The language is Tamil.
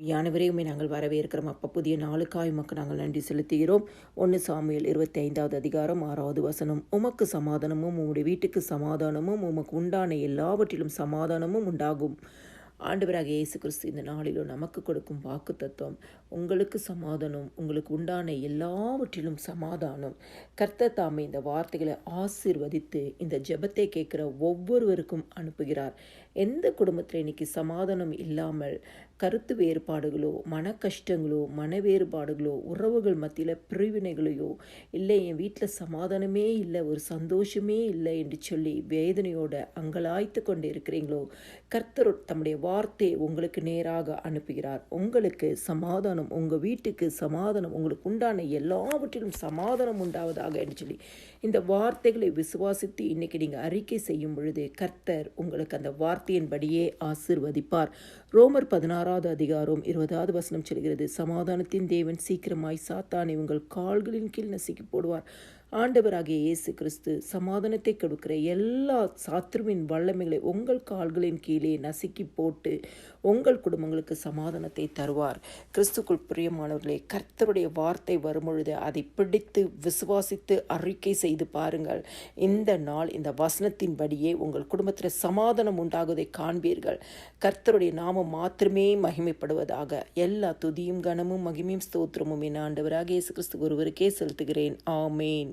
யானவரையுமே நாங்கள் வரவேற்கிறோம். அப்போ புதிய நாளுக்காய் உமக்கு நாங்கள் நன்றி செலுத்துகிறோம். ஒன்று சாமியில் இருபத்தி ஐந்தாவது அதிகாரம் ஆறாவது வசனம். உமக்கு சமாதானமும் உம்முடைய வீட்டுக்கு சமாதானமும் உமக்கு உண்டான எல்லாவற்றிலும் சமாதானமும் உண்டாகும். ஆண்டவராக இயேசு கிறிஸ்து இந்த நாளிலும் நமக்கு கொடுக்கும் வாக்கு தத்துவம் உங்களுக்கு சமாதானம் உங்களுக்கு உண்டான எல்லாவற்றிலும் சமாதானம். கர்த்தர் தாமே இந்த வார்த்தைகளை ஆசிர்வதித்து இந்த ஜெபத்தை கேட்குற ஒவ்வொருவருக்கும் அனுப்புகிறார். எந்த குடும்பத்தில் இன்னைக்கு சமாதானம் இல்லாமல் கருத்து வேறுபாடுகளோ மன கஷ்டங்களோ மன வேறுபாடுகளோ உறவுகள் மத்தியில் பிரிவினைகளையோ இல்லை என் வீட்டில் சமாதானமே இல்லை ஒரு சந்தோஷமே இல்லை என்று சொல்லி வேதனையோட அங்கலாய்த்து கொண்டு இருக்கிறீங்களோ கர்த்தர் தம்முடைய வார்த்தை உங்களுக்கு நேராக அனுப்புகிறார். உங்களுக்கு சமாதானம் உங்கள் வீட்டுக்கு சமாதானம் உங்களுக்கு உண்டான எல்லாவற்றிலும் சமாதானம் உண்டாவதாக என்று சொல்லி இந்த வார்த்தைகளை விசுவாசித்து இன்னைக்கு நீங்கள் அறிக்கை செய்யும் பொழுது கர்த்தர் உங்களுக்கு அந்த வார்த்தையின்படியே ஆசிர்வதிப்பார். ரோமர் பதினாறாவது அதிகாரம் இருபதாவது வசனம் சொல்கிறது சமாதானத்தின் தேவன் சீக்கிரமாய் சாத்தானை உங்கள் கால்களின் கீழ் நசுக்கி போடுவார். ஆண்டவராகிய இயேசு கிறிஸ்து சமாதானத்தை கொடுக்கிற எல்லா சாத்ருவின் வல்லமைகளை உங்கள் கால்களின் கீழே நசுக்கி போட்டு உங்கள் குடும்பங்களுக்கு சமாதானத்தை தருவார். கிறிஸ்துக்குள் பிரியமானவர்களே கர்த்தருடைய வார்த்தை வரும்பொழுது அதை பிடித்து விசுவாசித்து அறிக்கை செய்து பாருங்கள். இந்த நாள் இந்த வசனத்தின் படியே உங்கள் குடும்பத்தில் சமாதானம் உண்டாகுவதை காண்பீர்கள். கர்த்தருடைய நாமம் மாத்திரமே மகிமைப்படுவதாக எல்லா துதியும் கனமும் மகிமையும் ஸ்தோத்திரமும் என் ஆண்டவராக இயேசு கிறிஸ்து ஒருவருக்கே செலுத்துகிறேன். ஆமேன்.